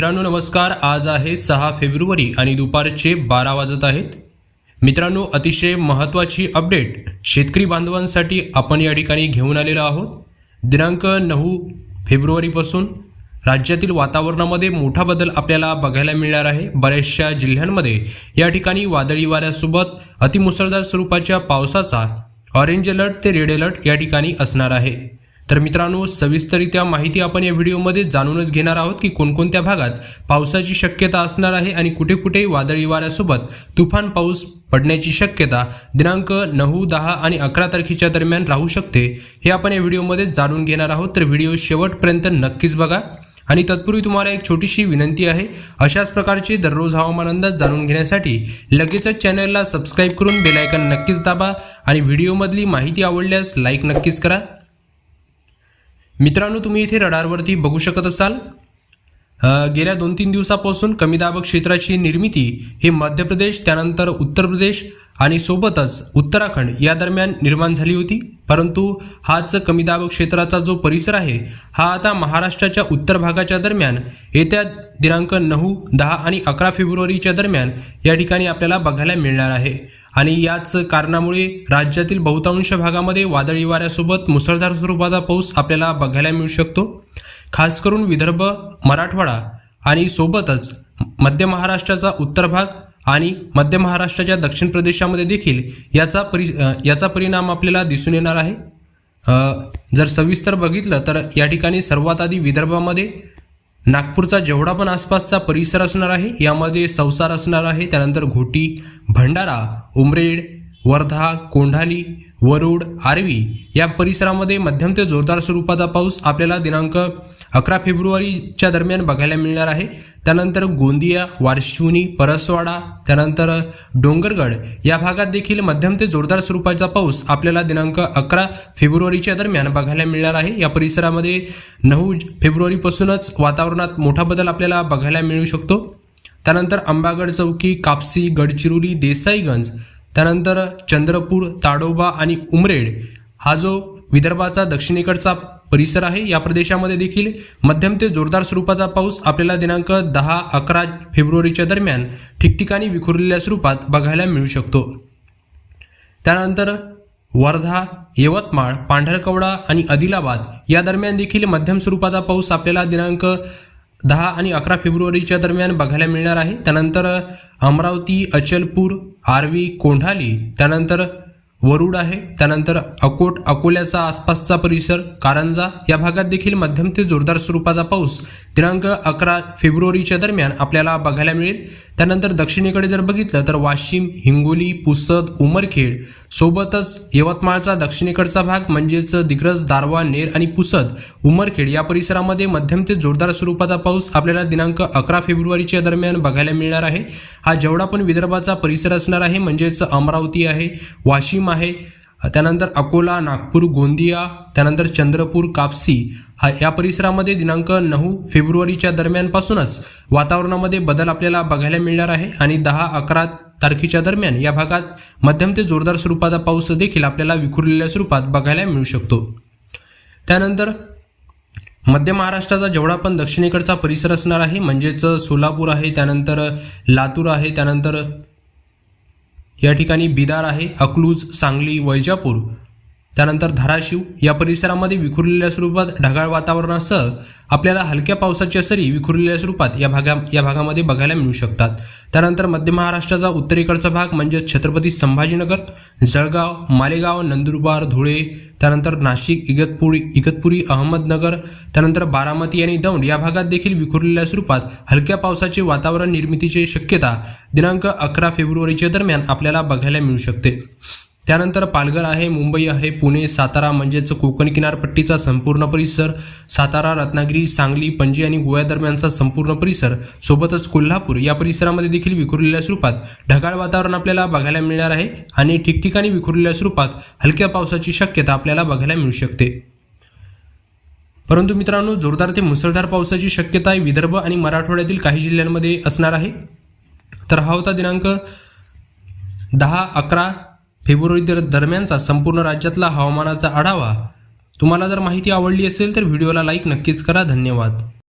मित्रांनो नमस्कार. आज आहे सहा फेब्रुवारी आणि दुपारचे बारा वाजत आहेत. मित्रांनो अतिशय महत्त्वाची अपडेट शेतकरी बांधवांसाठी आपण या ठिकाणी घेऊन आलेलो आहोत. दिनांक नऊ फेब्रुवारीपासून राज्यातील वातावरणामध्ये मोठा बदल आपल्याला बघायला मिळणार आहे. बऱ्याचशा जिल्ह्यांमध्ये या ठिकाणी वादळी वाऱ्यासोबत अतिमुसळधार स्वरूपाच्या पावसाचा ऑरेंज अलर्ट ते रेड अलर्ट या ठिकाणी असणार आहे. तर मित्रांनो सविस्तरित्या माहिती आपण या व्हिडिओमध्ये जाणूनच घेणार आहोत की कोणकोणत्या भागात पावसाची शक्यता असणार आहे आणि कुठे कुठे वादळी वाऱ्यासोबत तुफान पाऊस पडण्याची शक्यता दिनांक नऊ दहा आणि अकरा तारखेच्या दरम्यान राहू शकते हे आपण या व्हिडिओमध्ये जाणून घेणार आहोत. तर व्हिडिओ शेवटपर्यंत नक्कीच बघा. आणि तत्पूर्वी तुम्हाला एक छोटीशी विनंती आहे अशाच प्रकारचे दररोज हवामान अंदाज जाणून घेण्यासाठी लगेचच चॅनलला सबस्क्राईब करून बेलायकन नक्कीच दाबा आणि व्हिडिओमधली माहिती आवडल्यास लाईक नक्कीच करा. मित्रांनो तुम्ही इथे रडारवरती बघू शकत असाल. गेल्या दोन तीन दिवसापासून कमी दाबक क्षेत्राची निर्मिती ही मध्य प्रदेश त्यानंतर उत्तर प्रदेश आणि सोबतच उत्तराखंड या दरम्यान निर्माण झाली होती. परंतु हाच कमी दाबक क्षेत्राचा जो परिसर आहे हा आता महाराष्ट्राच्या उत्तर भागाच्या दरम्यान येत्या दिनांक नऊ दहा आणि अकरा फेब्रुवारीच्या दरम्यान या ठिकाणी आपल्याला बघायला मिळणार आहे. आणि याच कारणामुळे राज्यातील बहुतांश भागामध्ये वादळी वाऱ्यासोबत मुसळधार स्वरूपाचा पाऊस आपल्याला बघायला मिळू शकतो. खास करून विदर्भ मराठवाडा आणि सोबतच मध्य महाराष्ट्राचा उत्तर भाग आणि मध्य महाराष्ट्राच्या दक्षिण प्रदेशामध्ये देखील याचा परि याचा परिणाम आपल्याला दिसून येणार आहे. जर सविस्तर बघितलं तर या ठिकाणी सर्वात आधी विदर्भामध्ये नागपूरचा जेवढा पण आसपासचा परिसर असणार आहे यामध्ये संसार असणार आहे. त्यानंतर घोटी भंडारा उमरेड वर्धा कोंढाली वरुड आर्वी या परिसरामध्ये मध्यम ते जोरदार स्वरूपाचा पाऊस आपल्याला दिनांक अकरा फेब्रुवारीच्या दरम्यान बघायला मिळणार आहे. त्यानंतर गोंदिया वारशिवनी परसवाडा त्यानंतर डोंगरगड या भागात देखील मध्यम ते जोरदार स्वरूपाचा पाऊस आपल्याला दिनांक अकरा फेब्रुवारीच्या दरम्यान बघायला मिळणार आहे. या परिसरामध्ये नऊ फेब्रुवारीपासूनच वातावरणात मोठा बदल आपल्याला बघायला मिळू शकतो. त्यानंतर अंबागड चौकी कापसी गडचिरोली देसाईगंज त्यानंतर चंद्रपूर ताडोबा आणि उमरेड हा जो विदर्भाचा दक्षिणेकडचा परिसर आहे. या प्रदेशामध्ये देखील मध्यम ते जोरदार स्वरूपाचा पाऊस आपल्याला दिनांक दहा अकरा फेब्रुवारीच्या दरम्यान ठिकठिकाणी विखुरलेल्या स्वरूपात बघायला मिळू शकतो. त्यानंतर वर्धा यवतमाळ पांढरकवडा आणि आदिलाबाद या दरम्यान देखील मध्यम स्वरूपाचा पाऊस आपल्याला दिनांक दहा आणि अकरा फेब्रुवारीच्या दरम्यान बघायला मिळणार आहे. त्यानंतर अमरावती अचलपूर आर्वी कोंढाली त्यानंतर वरुड आहे. त्यानंतर अकोट अकोल्याचा आसपासचा परिसर कारंजा या भागात देखील मध्यम ते जोरदार स्वरूपाचा पाऊस. दिनांक अकरा फेब्रुवारीच्या दरम्यान आपल्याला बघायला मिळेल. त्यानंतर दक्षिणेकडे जर बघितलं तर वाशिम हिंगोली पुसद उमरखेड सोबतच यवतमाळचा दक्षिणेकडचा भाग म्हणजेच दिग्रज दारवा नेर आणि पुसद उमरखेड या परिसरामध्ये मध्यम ते जोरदार स्वरूपाचा पाऊस आपल्याला दिनांक अकरा फेब्रुवारीच्या दरम्यान बघायला मिळणार आहे. हा जेवढा पण विदर्भाचा परिसर असणार आहे म्हणजेच अमरावती आहे वाशिम आहे त्यानंतर अकोला नागपूर गोंदिया त्यानंतर चंद्रपूर कापसी. हा या परिसरामध्ये दिनांक नऊ फेब्रुवारीच्या दरम्यानपासूनच वातावरणामध्ये बदल आपल्याला बघायला मिळणार आहे आणि दहा अकरा तारखेच्या दरम्यान या भागात मध्यम ते जोरदार स्वरूपाचा पाऊस देखील आपल्याला विखुरलेल्या स्वरूपात बघायला मिळू शकतो. त्यानंतर मध्य महाराष्ट्राचा जेवढा पण दक्षिणेकडचा परिसर असणार आहे म्हणजेच सोलापूर आहे त्यानंतर लातूर आहे त्यानंतर या ठिकाणी बिदार आहे अकलूज सांगली वैजापूर. त्यानंतर धाराशिव या परिसरामध्ये विखुरलेल्या स्वरूपात ढगाळ वातावरणासह आपल्याला हलक्या पावसाच्या सरी विखुरलेल्या स्वरूपात या भागा या भागामध्ये बघायला मिळू शकतात. त्यानंतर मध्य महाराष्ट्राचा उत्तरेकडचा भाग म्हणजे छत्रपती संभाजीनगर जळगाव मालेगाव नंदुरबार धुळे त्यानंतर नाशिक इगतपुरी इगतपुरी अहमदनगर त्यानंतर बारामती आणि दौंड या भागात देखील विखुरलेल्या स्वरूपात हलक्या पावसाचे वातावरण निर्मितीची शक्यता दिनांक अकरा फेब्रुवारीच्या दरम्यान आपल्याला बघायला मिळू शकते. त्यानंतर पालघर आहे मुंबई आहे पुणे सातारा म्हणजेच कोकण किनारपट्टीचा संपूर्ण परिसर सातारा रत्नागिरी सांगली पणजी आणि गोव्या दरम्यानचा संपूर्ण परिसर सोबतच कोल्हापूर या परिसरामध्ये देखील विखुरलेल्या स्वरूपात ढगाळ वातावरण आपल्याला बघायला मिळणार आहे आणि ठिकठिकाणी विखुरलेल्या स्वरूपात हलक्या पावसाची शक्यता आपल्याला बघायला मिळू शकते. परंतु मित्रांनो जोरदार ते मुसळधार पावसाची शक्यता विदर्भ आणि मराठवाड्यातील काही जिल्ह्यांमध्ये असणार आहे. तर हा होता दिनांक दहा अकरा फेब्रुवारी दर दरम्यानचा संपूर्ण राज्यातला हवामानाचा आढावा. तुम्हाला जर माहिती आवडली असेल तर व्हिडिओला लाईक नक्कीच करा. धन्यवाद.